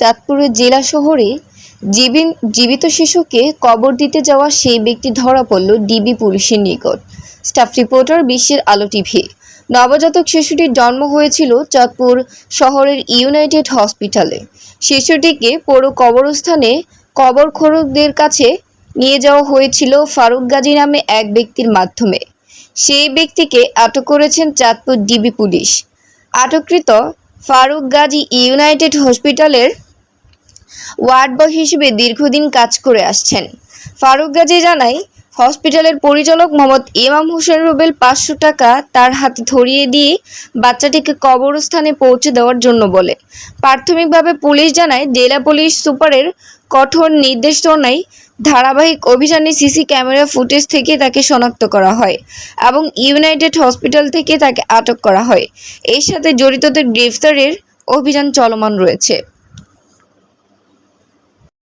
চাঁদপুরের জেলা শহরে জীবিত শিশুকে কবর দিতে যাওয়া সেই ব্যক্তি ধরা পড়ল ডিবি পুলিশের নিকট। স্টাফ রিপোর্টার বিশ্বের আলো টিভি। নবজাতক শিশুটির জন্ম হয়েছিল চাঁদপুর শহরের ইউনাইটেড হসপিটালে। শিশুটিকে পৌর কবরস্থানে কবরখোরকদের কাছে নিয়ে যাওয়া হয়েছিল ফারুক গাজী নামে এক ব্যক্তির মাধ্যমে। সেই ব্যক্তিকে আটক করেছেন চাঁদপুর ডিবি পুলিশ। আটককৃত ফারুক গাজী ইউনাইটেড হসপিটালের ওয়ার্ড বয় হিসেবে দীর্ঘদিন কাজ করে আসছেন। ফারুক গাজী জানায়, হসপিটালের পরিচালক মোহাম্মদ ইমাম হোসেন রুবেল পাঁচশো টাকা তার হাতে ধরিয়ে দিয়ে বাচ্চাটিকে কবরস্থানে পৌঁছে দেওয়ার জন্য বলে। প্রাথমিকভাবে পুলিশ জানায়, জেলা পুলিশ সুপারের কঠোর নির্দেশনায় ধারাবাহিক অভিযানে সিসি ক্যামেরা ফুটেজ থেকে তাকে শনাক্ত করা হয় এবং ইউনাইটেড হসপিটাল থেকে তাকে আটক করা হয়। এর সাথে জড়িতদের গ্রেফতারের অভিযান চলমান রয়েছে।